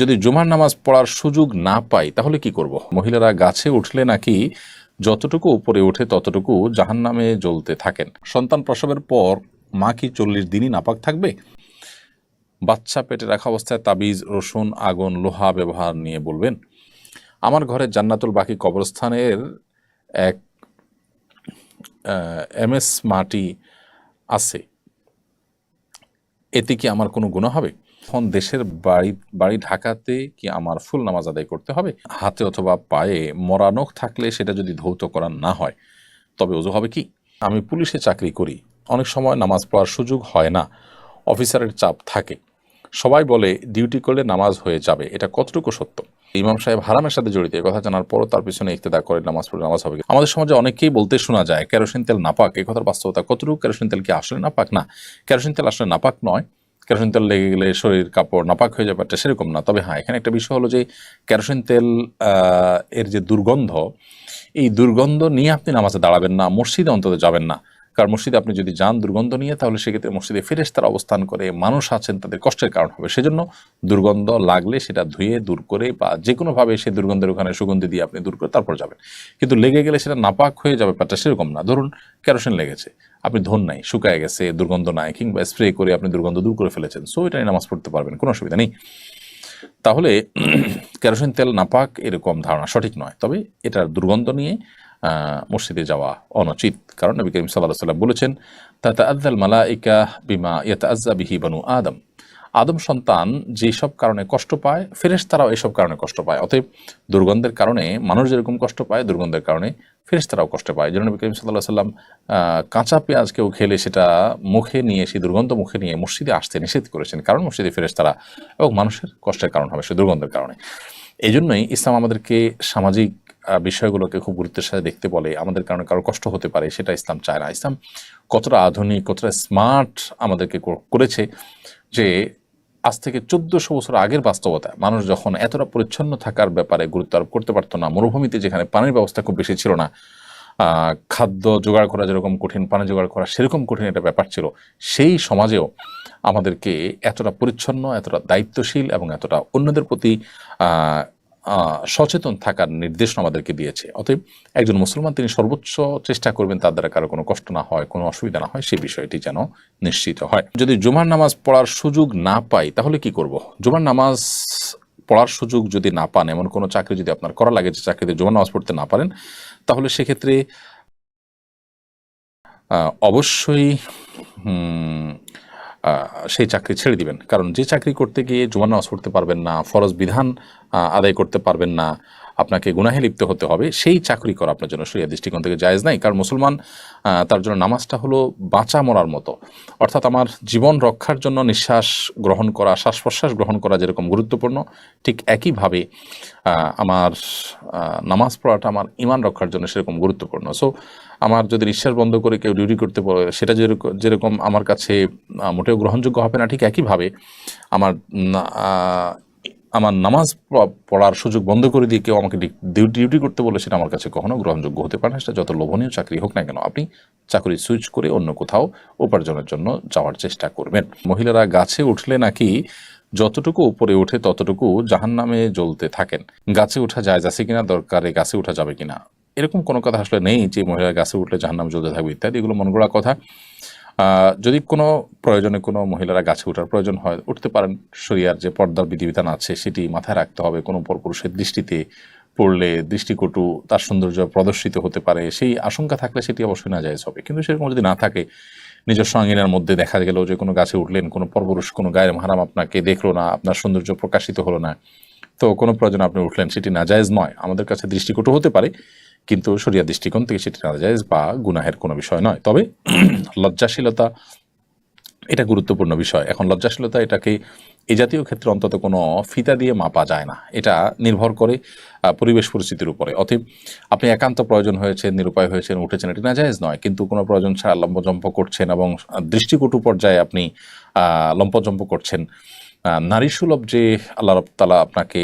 যদি জুমার নামাজ পড়ার সুযোগ না পাই, তাহলে কি করব? মহিলারা গাছে উঠলে নাকি যতটুকু উপরে ওঠে ততটুকু জাহান্নামে জ্বলতে থাকেন। সন্তান প্রসবের পর মা কি চল্লিশ দিনই নাপাক থাকবে? বাচ্চা পেটে রাখা অবস্থায় তাবিজ, রসুন, আগুন, লোহা ব্যবহার নিয়ে বলবেন, আমার ঘরে জান্নাতুল বাকি কবরস্থানের এক এম এস মাটি আছে। এতে কি আমার কোনো গুণ হবে? এখন দেশের বাড়ি বাড়ি ঢাকাতে কি আমার ফুল নামাজ আদায় করতে হবে? হাতে অথবা পায়ে মরা নখ থাকলে সেটা যদি ধৌত করা না হয়, তবে ওজু হবে কি? আমি পুলিশে চাকরি করি, অনেক সময় নামাজ পড়ার সুযোগ হয় না, অফিসারের চাপ থাকে। সবাই বলে, ডিউটি করলে নামাজ হয়ে যাবে। এটা কতটুকু সত্য? ইমাম সাহেব হারামের সাথে জড়িত কথা জানার পরও তার পিছনে ইক্তেদা করে নামাজ পড়লে নামাজ হবে? আমাদের সমাজে অনেকেই বলতে শোনা যায়, কেরোসিন তেল নাপাক। এ কথার বাস্তবতা কতটুকু? কেরোসিন তেল কি আসলে নাপাক? না, কেরোসিন তেল আসলে নাপাক নয়। কেরোসিন তেল লেগে গেলে শরীর কাপড় নাপাক হয়ে যাবে সেরকম না। তবে হ্যাঁ এখানে একটা বিষয় হলো যে, কেরোসিন তেল এর যে দুর্গন্ধ, এই দুর্গন্ধ নিয়ে আপনি নামাজে দাঁড়াবেন না, মসজিদে অন্তত যাবেন না। কারণ মসজিদে আপনি যদি যান দুর্গন্ধ নিয়ে, তাহলে সেক্ষেত্রে মসজিদে ফেরেস তারা অবস্থান করে, মানুষ আছেন, তাদের কষ্টের কারণ হবে। সেজন্য দুর্গন্ধ লাগলে সেটা ধুয়ে, দূর করে বা যে কোনোভাবে সেই দুর্গন্ধের ওখানে সুগন্ধি দিয়ে আপনি দূর করে তারপর যাবেন। কিন্তু লেগে গেলে সেটা নাপাক হয়ে যাবে ব্যাপারটা সেরকম না। ধরুন কেরোসিন লেগেছে, আপনি ধন নাই, শুকায় গেছে, দুর্গন্ধ নাই, কিংবা স্প্রে করে আপনি দুর্গন্ধ দূর করে ফেলেছেন সো এটা নামাজ পড়তে পারবেন, কোনো অসুবিধা নেই। তাহলে কেরোসিন তেল নাপাক এরকম ধারণা সঠিক নয়। তবে এটার দুর্গন্ধ নিয়ে মসজিদে যাওয়া অনুচিত। কারণ নবী করিম সাল্লাহ সাল্লাম বলেছেন তাতা আদাল মালাইকা বিমা ইয়াতা আজ্জা বিহি বানু আদম। আদম সন্তান যেসব কারণে কষ্ট পায় ফেরেশ তারাও এসব কারণে কষ্ট পায়। অতএব দুর্গন্ধের কারণে মানুষ যেরকম কষ্ট পায়, দুর্গন্ধের কারণে ফেরেশ তারাও কষ্ট পায়। যেন নবী করিম সাল্লাহ সাল্লাম কাঁচা পেঁয়াজ কেউ খেলে সেটা মুখে নিয়ে, সেই দুর্গন্ধ মুখে নিয়ে মসজিদে আসতে নিষেধ করেছেন। কারণ মসজিদে ফেরেশ তারা এবং মানুষের কষ্টের কারণ হবে, সে দুর্গন্ধের কারণে। এই জন্যই ইসলাম আমাদেরকে সামাজিক বিষয়গুলোকে খুব গুরুত্বের সাথে দেখতে বলে, আমাদের কারণে কারও কষ্ট হতে পারে, সেটা ইসলাম চায় না। ইসলাম কতটা আধুনিক, কতটা স্মার্ট আমাদেরকে করেছে যে আজ থেকে চোদ্দশো বছর আগের বাস্তবতা, মানুষ যখন এতটা পরিচ্ছন্ন থাকার ব্যাপারে গুরুত্ব আরোপ করতে পারতো না, মরুভূমিতে যেখানে পানির ব্যবস্থা খুব বেশি ছিল না খাদ্য জোগাড় করা যেরকম কঠিন, পানি জোগাড় করা সেরকম কঠিন একটা ব্যাপার ছিল, সেই সমাজেও আমাদেরকে এতটা পরিচ্ছন্ন, এতটা দায়িত্বশীল এবং এতটা অন্যদের প্রতি সচেতন থাকার নির্দেশনা আমাদেরকে দিয়েছে। অতএব একজন মুসলমান তিনি সর্বোচ্চ চেষ্টা করবেন তার দ্বারা কারও কোনো কষ্ট না হয়, কোনো অসুবিধা না হয়, সেই বিষয়টি যেন নিশ্চিত হয়। যদি জুমার নামাজ পড়ার সুযোগ না পাই, তাহলে কি করব? জুমার নামাজ পড়ার সুযোগ যদি না পান, এমন কোনো চাকরি যদি আপনার করা লাগে যে চাকরিতে জুমার নামাজ পড়তে না পারেন, তাহলে সেক্ষেত্রে অবশ্যই সেই চাকরি ছেড়ে দিবেন। কারণ যে চাকরি করতে গিয়ে জুমার নামাজ পড়তে পারবেন না, ফরজ বিধান আদায় করতে পারবেন না আপনাকে গুনাহে লিপ্ত হতে হবে, সেই চাকরি করা আপনার জন্য সরিয়া দৃষ্টিকোণ থেকে জায়েজ নাই। কারণ মুসলমান তার জন্য নামাজটা হলো বাঁচা মরার মতো। অর্থাৎ আমার জীবন রক্ষার জন্য নিঃশ্বাস গ্রহণ করা শ্বাস প্রশ্বাস গ্রহণ করা যেরকম গুরুত্বপূর্ণ, ঠিক একইভাবে আমার নামাজ পড়াটা আমার ইমান রক্ষার জন্য সেরকম গুরুত্বপূর্ণ। সো আমার যদি নিঃশ্বাস বন্ধ করে কেউ ডিউটি করতে পারে সেটা যেরকম যেরকম আমার কাছে মোটেও গ্রহণযোগ্য হবে না, ঠিক একইভাবে, আমার আমার নামাজ পড়ার সুযোগ বন্ধ করে দিয়ে কেউ আমাকে ডিউটি করতে বলে সেটা আমার কাছে কখনো গ্রহণযোগ্য হতে পারে না। সেটা যত লোভনীয় চাকরি হোক না কেন, আপনি চাকরি সুইচ করে অন্য কোথাও উপার্জনের জন্য যাওয়ার চেষ্টা করবেন। মহিলারা গাছে উঠলে নাকি যতটুকু উপরে ওঠে ততটুকু জাহান্নামে জ্বলতে থাকেন। গাছে ওঠা যায় আছে কিনা, দরকারে গাছে ওঠা যাবে কিনা, এরকম কোনো কথা আসলে নেই যে মহিলা গাছে উঠলে জাহান্নামে জ্বলতে থাকবে ইত্যাদি, এগুলো মন গড়া কথা। যদি কোনো প্রয়োজনে কোনো মহিলারা গাছে ওঠার প্রয়োজন হয়, উঠতে পারেন। শরিয়ার যে পর্দার বিধিবিধান আছে, সেটি মাথায় রাখতে হবে। কোনো পরপুরুষের দৃষ্টিতে পড়লে দৃষ্টিকটু তার সৌন্দর্য প্রদর্শিত হতে পারে। সেই আশঙ্কা থাকলে সেটি অবশ্যই না যায় হবে কিন্তু সেরকম যদি না থাকে, নিজস্ব আঙ্গিনার মধ্যে দেখা গেল যে কোনো গাছে উঠলেন, কোনো পরপুরুষ, কোনো গায়ের মাহারাম আপনাকে দেখল না, আপনার সৌন্দর্য প্রকাশিত হলো না, তো কোনো প্রয়োজন আপনি উঠলেন, সেটি নাজায়েজ নয়। আমাদের কাছে দৃষ্টিকটু হতে পারে। কিন্তু শরিয়া দৃষ্টিকোণ থেকে সেটি নাজায়েজ বা গুনাহের কোনো বিষয় নয়। তবে লজ্জাশীলতা এটা গুরুত্বপূর্ণ বিষয়। এখন লজ্জাশীলতা এটাকে এ জাতীয় ক্ষেত্রে অন্তত কোনো ফিতা দিয়ে মাপা যায় না। এটা নির্ভর করে পরিবেশ পরিস্থিতির উপরে। অতএব আপনি একান্ত প্রয়োজন হয়েছে নিরুপায় হয়েছেন, উঠেছেন, এটি নাজায়েজ নয়। কিন্তু কোনো প্রয়োজন ছাড়া লম্পজম্প করছেন এবং দৃষ্টিকটু পর্যায়ে আপনি লম্পজম্প করছেন। নারী সুলভ যে আল্লাহ রব তালা আপনাকে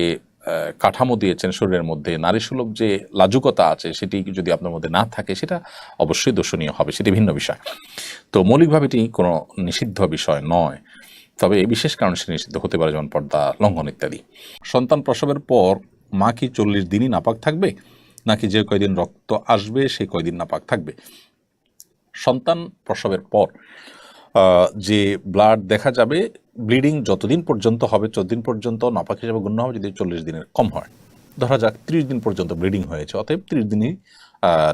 কাঠামো দিয়েছেন শরীরের মধ্যে নারী সুলভ যে লাজুকতা আছে সেটি যদি আপনার মধ্যে না থাকে, সেটা অবশ্যই দর্শনীয় হবে, সেটি ভিন্ন বিষয়। তো মৌলিকভাবে এটি কোনো নিষিদ্ধ বিষয় নয়, তবে এই বিশেষ কারণে সে নিষিদ্ধ হতে পারে, যেমন পর্দা লঙ্ঘন ইত্যাদি। সন্তান প্রসবের পর মা কি চল্লিশ দিনই নাপাক থাকবে? নাকি যে কয়দিন রক্ত আসবে সেই কয়দিন নাপাক থাকবে? সন্তান প্রসবের পর যে ব্লাড দেখা যাবে ব্লিডিং যতদিন পর্যন্ত হবে চোদ্দ পর্যন্ত নাপাক হিসেবে গণ্য হবে যদি চল্লিশ দিনের কম হয়। ধরা যাক ত্রিশ দিন পর্যন্ত ব্লিডিং হয়েছে। অতএব ত্রিশ দিনই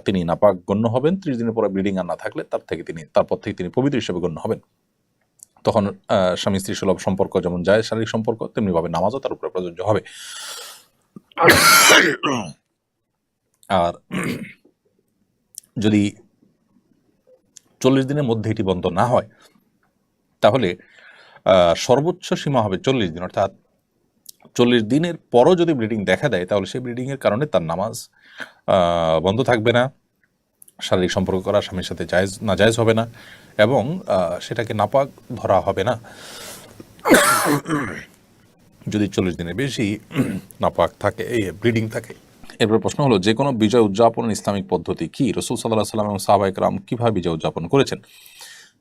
তিনি নাপাক গণ্য হবেন। ত্রিশ দিনের পরে ব্লিডিং আর না থাকলে তার থেকে তিনি তারপর থেকে তিনি পবিত্র হিসেবে গণ্য হবেন। তখন স্বামী স্ত্রী সুলভ সম্পর্ক যেমন যায় শারীরিক সম্পর্ক তেমনিভাবে নামাজও তার উপরে প্রযোজ্য হবে। আর যদি চল্লিশ দিনের মধ্যে এটি বন্ধ না হয়, তাহলে সর্বোচ্চ সীমা হবে চল্লিশ দিন। অর্থাৎ চল্লিশ দিনের পরও যদি ব্লিডিং দেখা দেয়, তাহলে সেই ব্লিডিংয়ের কারণে তার নামাজ বন্ধ থাকবে না, শারীরিক সম্পর্ক করা, স্বামীর সাথে জায়েজ, না জায়জ হবে না, এবং সেটাকে নাপাক ধরা হবে না। যদি চল্লিশ দিনের বেশি নাপাক থাকে এই ব্লিডিং থাকে। এরপর প্রশ্ন হলো, যে কোনো বিজয় উদযাপনের ইসলামিক পদ্ধতি কি? রসুল সাল্লাহ সাল্লাম এবং সাহাবাহিক রাম কীভাবে বিজয় উদযাপন করেছেন?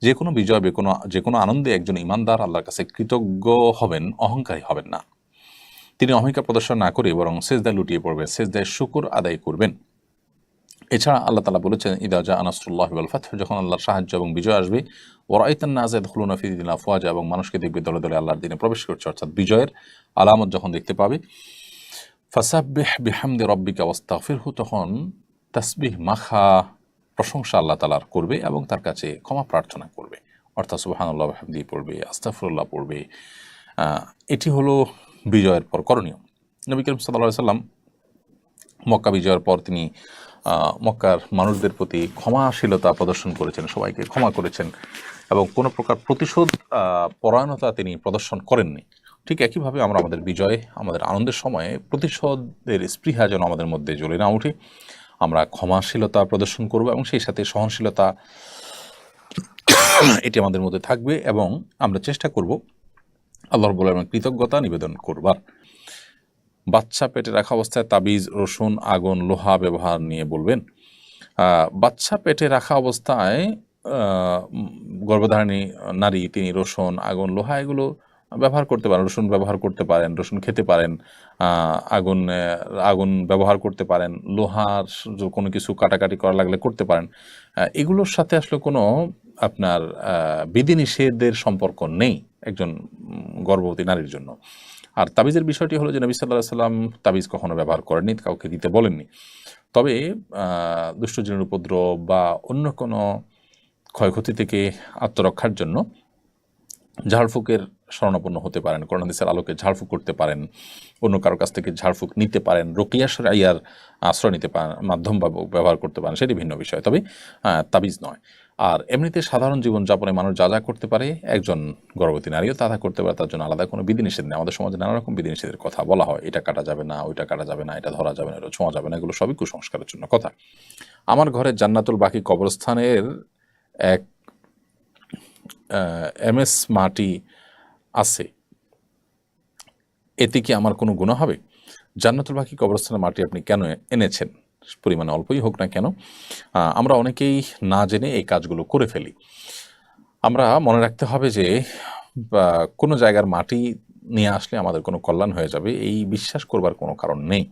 যে কোনো বিজয় যে কোনো যে কোনো আনন্দে একজন ইমানদার আল্লাহর কাছে কৃতজ্ঞ হবেন, অহংকারী হবেন না। তিনি অহংকার প্রদর্শন না করে বরং সেজদায় লুটিয়ে পড়বেন, সেজদায় শুকুর আদায় করবেন। এছাড়া আল্লাহ তালা বলেছেন ইদাজা আনাসুল্লাহ ফাত যখন আল্লাহর সাহায্য এবং বিজয় আসবে ওরাইতান নাজাদ হুলুন ফিদিন আফওয়াজা, এবং মানুষকে দেখবে দলে দলে আল্লাহর দিনে প্রবেশ করছে, অর্থাৎ বিজয়ের আলামত যখন দেখতে পাবে ফাসাবিহ বিহামদি রব্বিকা ওয়াস্তাগফিরহু, তখন তাসবিহ মাখা প্রশংসা আল্লাহ তালার করবে এবং তার কাছে ক্ষমা প্রার্থনা করবে। অর্থাৎ সুবহানাল্লাহ হামদি পড়বে আস্তাফরুল্লাহ পড়বে। এটি হলো বিজয়ের পর করণীয়। নবী করিম সাল্লাহ সাল্লাম মক্কা বিজয়ের পর তিনি মক্কার মানুষদের প্রতি ক্ষমাশীলতা প্রদর্শন করেছেন, সবাইকে ক্ষমা করেছেন এবং কোনো প্রকার প্রতিশোধ পরায়ণতা তিনি প্রদর্শন করেননি। ঠিক একইভাবে আমরা আমাদের বিজয়ে, আমাদের আনন্দের সময়ে প্রতিশোধের স্পৃহা যেন আমাদের মধ্যে জ্বলে না উঠে। আমরা ক্ষমাশীলতা প্রদর্শন করব এবং সেই সাথে সহনশীলতা এটি আমাদের মধ্যে থাকবে এবং আমরা চেষ্টা করব আল্লাহর বলে কৃতজ্ঞতা নিবেদন করবার। বাচ্চা পেটে রাখা অবস্থায় তাবিজ, রসুন, আগুন, লোহা ব্যবহার নিয়ে বলবেন। বাচ্চা পেটে রাখা অবস্থায় গর্ভধারণী নারী, তিনি রসুন, আগুন, লোহা, এগুলো ব্যবহার করতে পারেন, রসুন ব্যবহার করতে পারেন, রসুন খেতে পারেন আগুন আগুন ব্যবহার করতে পারেন লোহার কোনো কিছু কাটাকাটি করা লাগলে করতে পারেন। এগুলোর সাথে আসলে কোনো আপনার বিধিনিষেধের সম্পর্ক নেই একজন গর্ভবতী নারীর জন্য। আর তাবিজের বিষয়টি হলো যে নবী সাল্লাহ সাল্লাম তাবিজ কখনো ব্যবহার করেননি, কাউকে দিতে বলেননি। তবে দুষ্টজনের উপদ্রব বা অন্য কোনো ক্ষয়ক্ষতি থেকে আত্মরক্ষার জন্য ঝাড়ফুঁকের শরণাপন্ন হতে পারেন করোনাদিসের আলোকে ঝাড়ফুঁক করতে পারেন, অন্য কারও কাছ থেকে ঝাড়ফুঁক নিতে পারেন, রোকিয়া সরাইয়ার আশ্রয় নিতে পারেন মাধ্যম ব্যবহার করতে পারেন, সেটি ভিন্ন বিষয়। তবে তাবিজ নয়। আর এমনিতে সাধারণ জীবনযাপনে মানুষ যা যা করতে পারে, একজন গর্ভবতী নারীও তা তা করতে পারে, তার জন্য আলাদা কোনো বিধিনিষেধ নেই। আমাদের সমাজে নানা রকম বিধিনিষেধের কথা বলা হয়, এটা কাটা যাবে না, ওইটা কাটা যাবে না, এটা ধরা যাবে না, এটা ছোঁয়া যাবে না, এগুলো সবই কুসংস্কারের জন্য কথা। আমার ঘরে জান্নাতুল বাকি কবরস্থানের এক এম এস মাটি আছে। এতে কি আমার কোনো গুণ হবে? জান্নাতুল বাকি কবরস্থানের মাটি আপনি কেন এনেছেন? পরিমাণে অল্পই হোক না কেন। আমরা অনেকেই না জেনে এই কাজগুলো করে ফেলি। আমরা মনে রাখতে হবে যে কোনো জায়গার মাটি নিয়ে আসলে আমাদের কোনো কল্যাণ হয়ে যাবে, এই বিশ্বাস করবার কোনো কারণ নেই।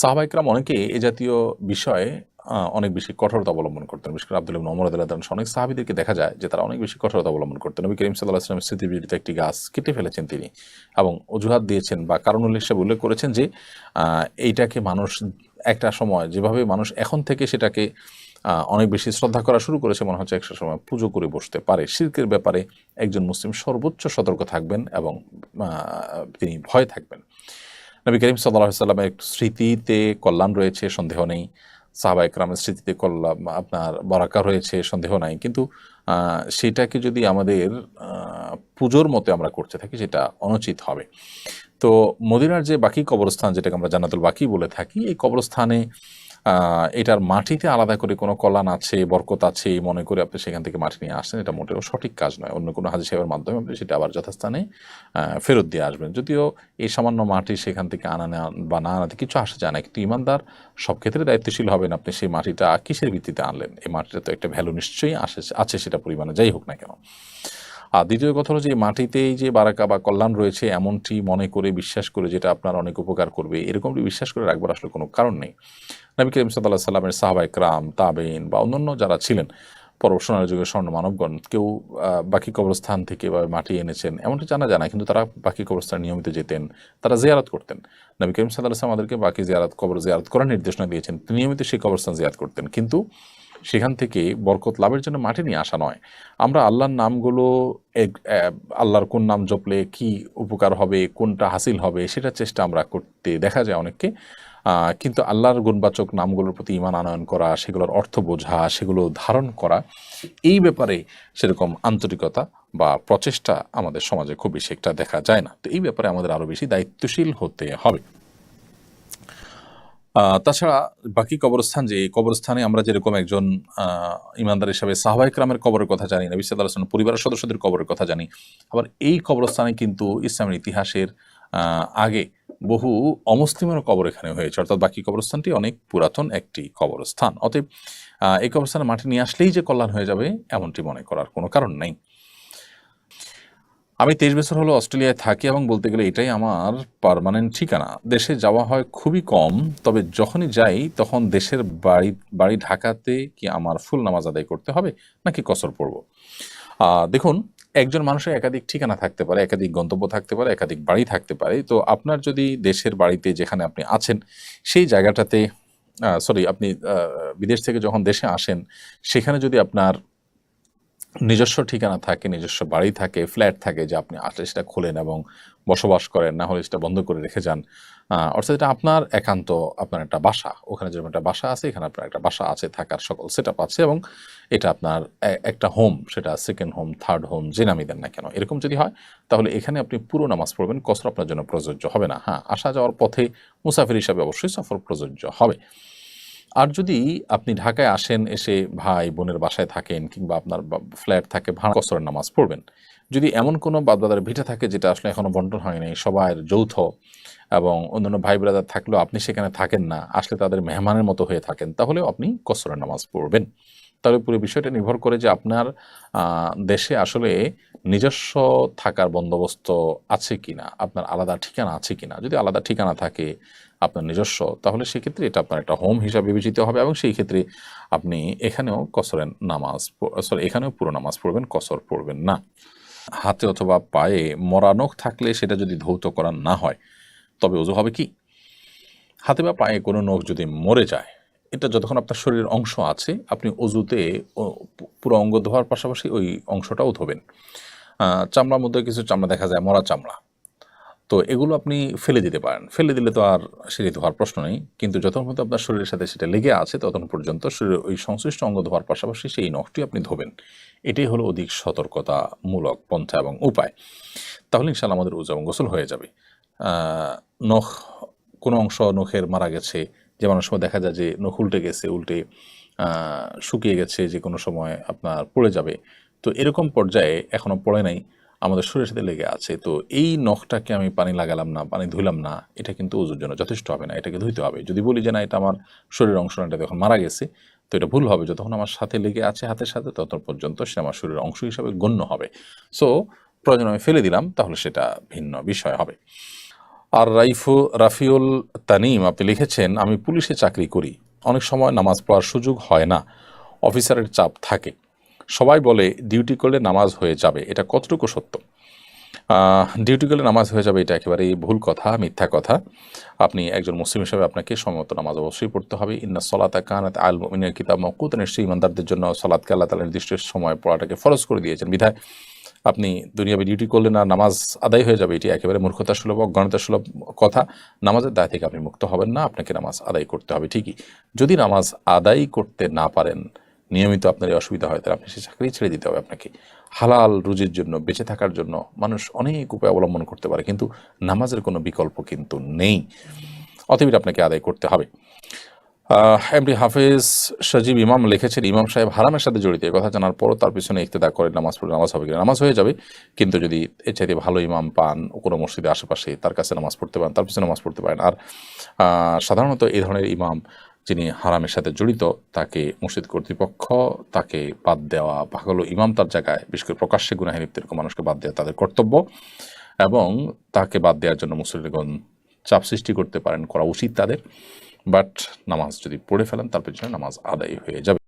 সাহাবাইকরাম অনেকে এ জাতীয় বিষয়ে অনেক বেশি কঠোরতা অবলম্বন করতেন। বিশেষ করে আব্দুল ইবনে রাদিয়াল্লাহু অনেক সাহাবীদেরকে দেখা যায় যে তারা অনেক বেশি কঠোরতা অবলম্বন করতেন। নবী করিম সাল্লাল্লাহু আলাইহি ওয়াসাল্লামের স্মৃতিবিজড়িত একটি গাছ কেটে ফেলেছেন তিনি এবং অজুহাত দিয়েছেন বা কারণ হিসেবে উল্লেখ করেছেন যে এইটাকে মানুষ একটা সময় যেভাবে মানুষ এখন থেকে সেটাকে অনেক বেশি শ্রদ্ধা করা শুরু করেছে, মনে হচ্ছে একটা সময় পুজো করে বসতে পারে। শিল্পের ব্যাপারে একজন মুসলিম সর্বোচ্চ সতর্ক থাকবেন এবং তিনি ভয় থাকবেন। নবী করিম সাল্লাহ সাল্লামের স্মৃতিতে কল্যাণ রয়েছে, সন্দেহ নেই। সাহাবা ইকরামের স্মৃতিতে কল্লা আপনার বরাকার হয়েছে সন্দেহ নাই। কিন্তু সেটাকে যদি আমাদের পুজোর মতে আমরা করতে থাকি, সেটা অনুচিত হবে। তো মদিনার যে বাকি কবরস্থান, যেটাকে আমরা জান্নাতুল বাকি বলে থাকি, এই কবরস্থানে এটার মাটিতে আলাদা করে কোনো কল্যাণ আছে, বরকত আছে মনে করে আপনি সেখান থেকে মাটি নিয়ে আসছেন, এটা মোটেও সঠিক কাজ নয়। অন্য কোনো হাজি সাহেবের মাধ্যমে আপনি সেটা আবার যথাস্থানে ফেরত দিয়ে আসবেন। যদিও এই সামান্য মাটি সেখান থেকে আনা নেওয়া বা না আনাতে কিছু আসা যায় না, কিন্তু ইমানদার সব ক্ষেত্রে দায়িত্বশীল হবেন আপনি। সেই মাটিটা কিসের ভিত্তিতে আনলেন? এই মাটিটা তো একটা ভ্যালু নিশ্চয়ই আসে, আছে সেটা পরিমাণে, যাই হোক না কেন। আর দ্বিতীয় কথা হলো যে মাটিতেই যে বারাকা বা কল্যাণ রয়েছে, এমনটি মনে করে বিশ্বাস করে যেটা আপনার অনেক উপকার করবে। এরকমটি বিশ্বাস করে রাখবার আসলে কোনো কারণ নেই। নবী করিম সাল্লাহ সাল্লামের সাহাবাই ক্রাম তাবেন বা অন্যান্য যারা ছিলেন পরবর্তী যুগের স্বর্ণ মানবগণ, কেউ বাকি কবরস্থান থেকে বা মাটি এনেছেন, এমনটি জানা যায় না, কিন্তু তারা বাকি কবরস্থান নিয়মিত যেতেন, তারা জিয়ারত করতেন। নবী করিম সাল্লাহ আমাদেরকে বাকি জিয়ারত, কবর জিয়ারত করার নির্দেশনা দিয়েছেন নিয়মিত সেই কবরস্থান জিয়ারত করতেন। কিন্তু সেখান থেকে বরকত লাভের জন্য মাঠে নিয়ে আসা নয়। আমরা আল্লাহর নামগুলো আল্লাহর কোন নাম জপলে কি উপকার হবে, কোনটা হাসিল হবে, সেটার চেষ্টা আমরা করতে দেখা যায় অনেককে। কিন্তু আল্লাহর গুণবাচক নামগুলোর প্রতি ইমান আনয়ন করা, সেগুলোর অর্থ বোঝা, সেগুলো ধারণ করা, এই ব্যাপারে সেরকম আন্তরিকতা বা প্রচেষ্টা আমাদের সমাজে খুব বেশি একটা দেখা যায় না। তো এই ব্যাপারে আমাদের আরও বেশি দায়িত্বশীল হতে হবে। তাছাড়া বাকি কবরস্থান যে কবরস্থানে আমরা যেরকম একজন ইমানদার হিসাবে সাহবাইক রামের কবরের কথা জানি না সাল্লাহ আসলাম পরিবারের সদস্যদের কবরের কথা জানি। আবার এই কবরস্থানে কিন্তু ইসলামের ইতিহাসের আগে বহু অমুসলিমের কবর এখানে হয়েছে। অর্থাৎ বাকি কবরস্থানটি অনেক পুরাতন একটি কবরস্থান। অতএব এই কবরস্থানে মাটি নিয়ে আসলেই যে কল্যাণ হয়ে যাবে, এমনটি মনে করার কোনো কারণ নেই। আমি তেইশ বছর হলো অস্ট্রেলিয়ায় থাকি এবং বলতে গেলে এটাই আমার পার্মানেন্ট ঠিকানা। দেশে যাওয়া হয় খুবই কম, তবে যখনই যাই তখন দেশের বাড়ি বাড়ি ঢাকাতে কি আমার ফুল নামাজ আদায় করতে হবে নাকি কসর পড়ব? দেখুন, একজন মানুষের একাধিক ঠিকানা থাকতে পারে, একাধিক গন্তব্য থাকতে পারে, একাধিক বাড়ি থাকতে পারে। তো আপনার যদি দেশের বাড়িতে যেখানে আপনি আছেন, সেই জায়গাটাতে সরি আপনি বিদেশ থেকে যখন দেশে আসেন, সেখানে যদি আপনার নিজস্ব ঠিকানা থাকে, নিজস্ব বাড়ি থাকে, ফ্ল্যাট থাকে যে আপনি আসলে সেটা খোলেন এবং বসবাস করেন, না হলে সেটা বন্ধ করে রেখে যান। অর্থাৎ এটা আপনার একান্ত, আপনার একটা বাসা। ওখানে যেরকম একটা বাসা আছে, এখানে আপনার একটা বাসা আছে, থাকার সকল সেট আছে এবং এটা আপনার একটা হোম সেটা সেকেন্ড হোম থার্ড হোম যে নামই দেন না কেন। এরকম যদি হয়, তাহলে এখানে আপনি পুরো নামাজ পড়বেন, কসর আপনার জন্য প্রযোজ্য হবে না। হ্যাঁ আসা যাওয়ার পথে মুসাফির হিসাবে অবশ্যই সফর প্রযোজ্য হবে। আর যদি আপনি ঢাকায় আসেন, এসে ভাই বোনের বাসায় থাকেন কিংবা আপনার ফ্ল্যাট থাকে, ভাড়া কসরের নামাজ পড়বেন। যদি এমন কোনো বাদবাদার ভিটা থাকে যেটা আসলে এখনও বন্টন হয়নি সবার যৌথ এবং অন্যান্য ভাই ব্রাদার থাকলেও আপনি সেখানে থাকেন না, আসলে তাদের মেহমানের মতো হয়ে থাকেন, তাহলেও আপনি কসরের নামাজ পড়বেন। তাহলে পুরো বিষয়টা নির্ভর করে যে আপনার দেশে আসলে নিজস্ব থাকার বন্দোবস্ত আছে কিনা? আপনার আলাদা ঠিকানা আছে কিনা? যদি আলাদা ঠিকানা থাকে আপনার নিজস্ব, তাহলে সেক্ষেত্রে এটা আপনার একটা হোম হিসাবে বিবেচিত হবে এবং সেই ক্ষেত্রে আপনি এখানেও কসরের নামাজ সরি এখানেও পুরো নামাজ পড়বেন, কসর পড়বেন না। হাতে অথবা পায়ে মরানখ থাকলে সেটা যদি ধৌত করা না হয়, তবে অজু হবে কি? হাতে বা পায়ে কোনো নখ যদি মরে যায়, এটা যতক্ষণ আপনার শরীরের অংশ আছে, আপনি অজুতে পুরো অঙ্গ ধোয়ার পাশাপাশি ওই অংশটাও ধোবেন। চামড়ার মধ্যে কিছু চামড়া দেখা যায়, মরা চামড়া। তো এগুলো আপনি ফেলে দিতে পারেন। ফেলে দিলে তো আর সেটি ধোয়ার প্রশ্ন নেই। কিন্তু যতক্ষণ পর্যন্ত আপনার শরীরের সাথে সেটা লেগে আছে, ততক্ষণ পর্যন্ত শরীরের ওই সংশ্লিষ্ট অঙ্গ ধোয়ার পাশাপাশি সেই নখটি আপনি ধোবেন। এটাই হলো অধিক সতর্কতামূলক পন্থা এবং উপায়। তাহলে ইনশাল্লাহ আমাদের উজা এবং গোসল হয়ে যাবে। নখ, কোনো অংশ নখের মারা গেছে, যেমন অনেক সময় দেখা যায় যে নখ উল্টে গেছে, উল্টে শুকিয়ে গেছে যে কোনো সময় আপনার পড়ে যাবে তো এরকম পর্যায়ে এখনও পড়ে নাই, আমাদের শরীরের সাথে লেগে আছে। তো এই নখটাকে আমি পানি লাগালাম না, পানি ধুইলাম না, এটা কিন্তু ওজুর জন্য যথেষ্ট হবে না, এটাকে ধুইতে হবে। যদি বলি যে না, এটা আমার শরীরের অংশ না, এটা যখন মারা গেছে, তো এটা ভুল হবে। যতক্ষণ আমার সাথে লেগে আছে, হাতের সাথে তত পর্যন্ত সে আমার শরীরের অংশ হিসাবে গণ্য হবে। সো প্রয়োজন আমি ফেলে দিলাম, তাহলে সেটা ভিন্ন বিষয় হবে। আর রাইফু রাফিউল তানিম, আপনি লিখেছেন, আমি পুলিশে চাকরি করি। অনেক সময় নামাজ পড়ার সুযোগ হয় না, অফিসারের চাপ থাকে। সবাই বলে ডিউটি করলে নামাজ হয়ে যাবে। এটা কতটুকু সত্য? ডিউটি করলে নামাজ হয়ে যাবে এটা একেবারেই ভুল কথা, মিথ্যা কথা। আপনি একজন মুসলিম হিসাবে আপনাকে সময়মত নামাজ অবশ্যই পড়তে হবে। ইন্না সলাতা কানাত আল মিনের কিতাব মকুত নিশ্চয়ই ইমানদারদের জন্য সলাদকে আল্লাহ তালা নির্দিষ্ট সময় পড়াটাকে ফরজ করে দিয়েছেন। বিধায় আপনি দুনিয়াবে ডিউটি করলে না নামাজ আদায় হয়ে যাবে, এটি একেবারে মূর্খতা সুলভ অজ্ঞানতা সুলভ কথা। নামাজের দায় থেকে আপনি মুক্ত হবেন না, আপনাকে নামাজ আদায় করতে হবে, ঠিকই। যদি নামাজ আদায় করতে না পারেন নিয়মিত আপনার এই অসুবিধা হয়, তাহলে আপনি সে চাকরি ছেড়ে দিতে হবে আপনাকে। হালাল রুজির জন্য, বেঁচে থাকার জন্য মানুষ অনেক উপায় অবলম্বন করতে পারে, কিন্তু নামাজের কোনো বিকল্প কিন্তু নেই। অতএব আপনাকে আদায় করতে হবে। এমডি হাফেজ সজীব ইমাম লিখেছেন, ইমাম সাহেব হারামের সাথে জড়িত কথা জানার পরও তার পিছনে ইক্তেদা করে নামাজ পড়ে নামাজ হবে কিনা? নামাজ হয়ে যাবে, কিন্তু যদি এর চাইতে ভালো ইমাম পান, কোনো মসজিদের আশেপাশে তার কাছে নামাজ পড়তে পারেন, তার পিছনে নামাজ পড়তে পারেন। আর সাধারণত এই ধরনের ইমাম যিনি হারামের সাথে জড়িত, তাকে মসজিদ কর্তৃপক্ষ, তাকে বাদ দেওয়া বা ইমাম তার জায়গায় বিশেষ করে প্রকাশ্যে গুনাহে লিপ্ত মানুষকে বাদ দেওয়া তাদের কর্তব্য এবং তাকে বাদ দেওয়ার জন্য মুসলিমগণ চাপ সৃষ্টি করতে পারেন, করা উচিত তাদের। বাট নামাজ যদি পড়ে ফেলেন, তার পেছনে নামাজ আদায় হয়ে যাবে।